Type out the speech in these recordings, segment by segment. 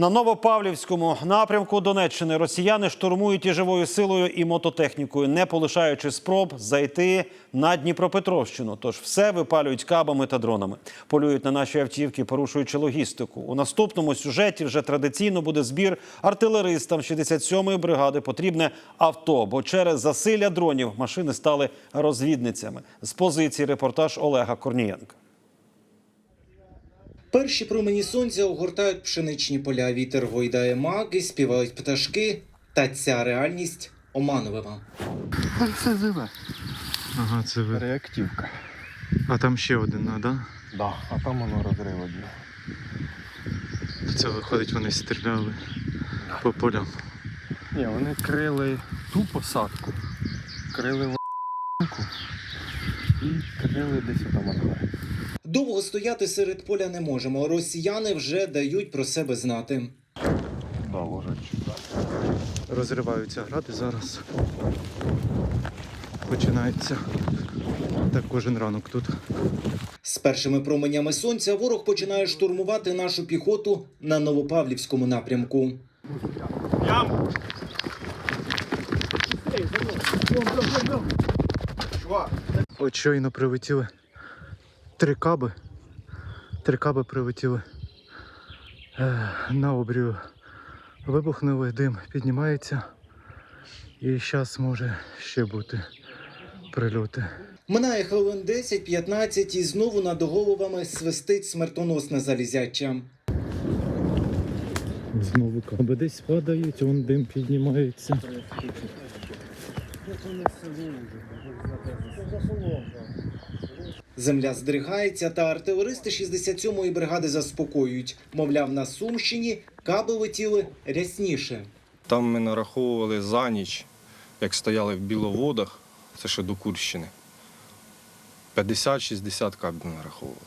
На Новопавлівському напрямку Донеччини росіяни штурмують і живою силою, і мототехнікою, не полишаючи спроб зайти на Дніпропетровщину. Тож все випалюють кабами та дронами. Полюють на наші автівки, порушуючи логістику. У наступному сюжеті вже традиційно буде збір артилеристам 67-ї бригади. Потрібне авто, бо через засилля дронів машини стали розвідницями. З позиції репортаж Олега Корнієнка. Перші промені сонця огортають пшеничні поля. Вітер гойдає маки, співають пташки. Та ця реальність оманлива. Це живе. Ага, це ви. Реактивка. А там ще один, а, да? Да, а там воно розрив один. Це виходить, вони стріляли по полям. Ні, вони крили ту посадку, крили в***ку і крили десь там. Довго стояти серед поля не можемо. Росіяни вже дають про себе знати. Розриваються гради зараз. Починається. Так кожен ранок тут. З першими променями сонця ворог починає штурмувати нашу піхоту на Новопавлівському напрямку. От щойно прилетіли три каби. Три каби прилетіли е, на обрію. Вибухнули, дим піднімається. І зараз може ще бути прильоти. Минає хвилин 10-15 і знову над головами свистить смертоносне залізяча. Знову каби десь падають, вон дим піднімається. Земля здригається, та артилеристи 67-ї бригади заспокоюють. Мовляв, на Сумщині каби летіли рясніше. Там ми нараховували за ніч, як стояли в біловодах, це ще до Курщини. 50-60 кабів нараховували.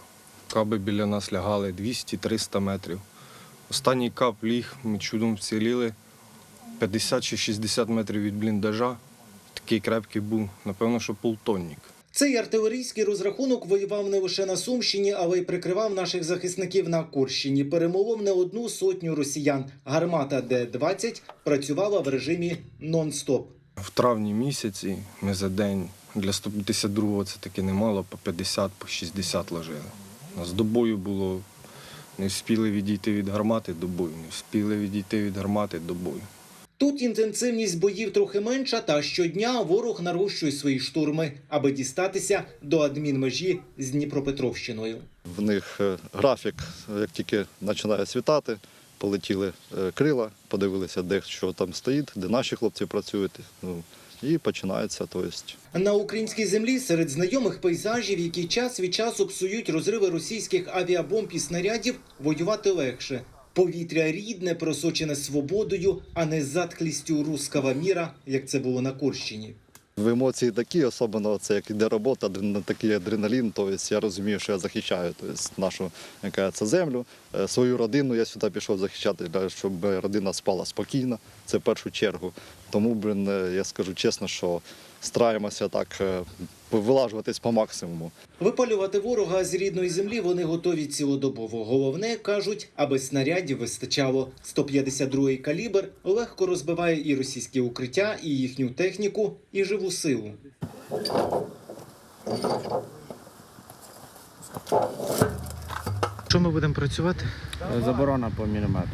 Каби біля нас лягали 200-300 метрів. Останній кап ліг, ми чудом вціліли 50 чи 60 метрів від бліндажа. Такий крепкий був, напевно, що полтонник. Цей артилерійський розрахунок воював не лише на Сумщині, але й прикривав наших захисників на Курщині. Перемолов не одну сотню росіян. Гармата Д-20 працювала в режимі нон-стоп. В травні місяці ми за день для 152-го це таки немало, по 50, по 60 ложили. У нас до бою було, не встигли відійти від гармати до бою, не встигли відійти від гармати до бою. Тут інтенсивність боїв трохи менша, та щодня ворог нарощує свої штурми, аби дістатися до адмінмежі з Дніпропетровщиною. В них е, графік, як тільки починає світати, полетіли е, крила, подивилися, де що там стоїть, де наші хлопці працюють. Ну, і починається. Тобто, На українській землі серед знайомих пейзажів, які час від часу псують розриви російських авіабомб і снарядів, воювати легше. Повітря рідне, просочене свободою, а не затхлістю руского міра, як це було на Курщині. в емоції такі, особливо це як іде робота, такий адреналін. Тобто я розумію, що я захищаю тобто, нашу яка це землю, е, свою родину. Я сюди пішов захищати, щоб родина спала спокійно. Це в першу чергу. Тому, блін, е, я скажу чесно, що стараємося так е, вилажуватись по максимуму. Випалювати ворога з рідної землі вони готові цілодобово. Головне, кажуть, аби снарядів вистачало. 152-й калібр легко розбиває і російські укриття, і їхню техніку, і живу силу. Що ми будемо працювати? Заборона по міномету.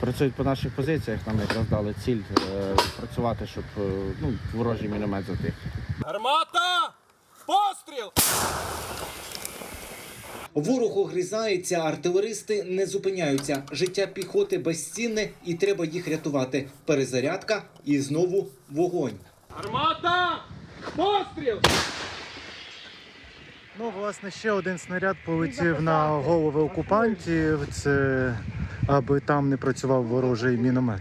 Працюють по наших позиціях, нам якраз дали ціль е, працювати, щоб е, ну, ворожий міномет затих. Гармата! Постріл! Ворог огризається, артилеристи не зупиняються. Життя піхоти безцінне і треба їх рятувати. Перезарядка і знову вогонь. Гармата! Постріл! Ну, власне, ще один снаряд полетів на голови окупантів. Це аби там не працював ворожий міномет.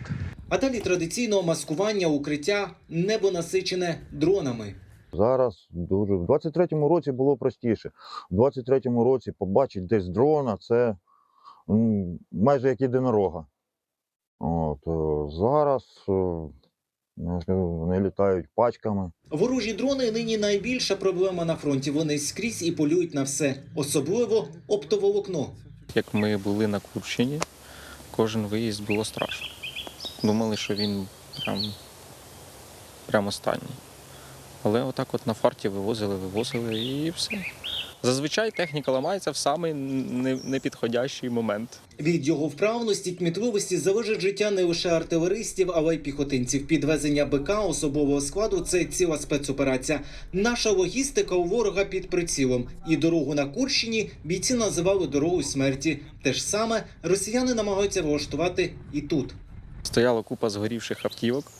А далі традиційного маскування укриття небо насичене дронами. Зараз дуже в 23-му році було простіше. В 23-му році побачити десь дрона це майже як єдинорога. От, е, зараз е, вони літають пачками. Ворожі дрони нині найбільша проблема на фронті. Вони скрізь і полюють на все, особливо оптоволокно. Як ми були на Курщині, кожен виїзд було страшно. Думали, що він прям, прям останній. Але отак от на фарті вивозили, вивозили і все. Зазвичай техніка ламається в самий непідходящий момент. Від його вправності, кмітливості залежить життя не лише артилеристів, але й піхотинців. Підвезення БК особового складу це ціла спецоперація. Наша логістика у ворога під прицілом. І дорогу на Курщині бійці називали дорогою смерті. Те ж саме росіяни намагаються влаштувати і тут. Стояла купа згорівших автівок,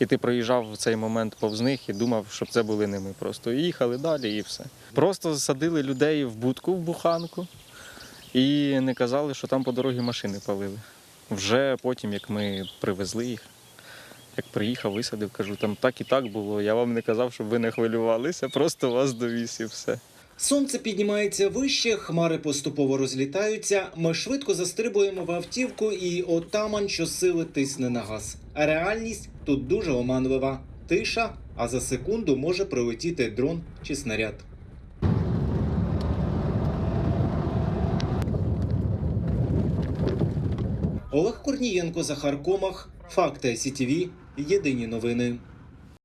і ти проїжджав в цей момент повз них і думав, щоб це були не ми. Просто їхали далі і все. Просто засадили людей в будку в буханку і не казали, що там по дорозі машини палили. Вже потім, як ми привезли їх, як приїхав, висадив, кажу, там так і так було. Я вам не казав, щоб ви не хвилювалися, просто вас довіз і все. Сонце піднімається вище, хмари поступово розлітаються. Ми швидко застрибуємо в автівку, і отаман щосили тисне на газ. А реальність тут дуже оманлива. Тиша, а за секунду може прилетіти дрон чи снаряд. Олег Корнієнко, Захар Комах, Факти СІТВ, Єдині новини.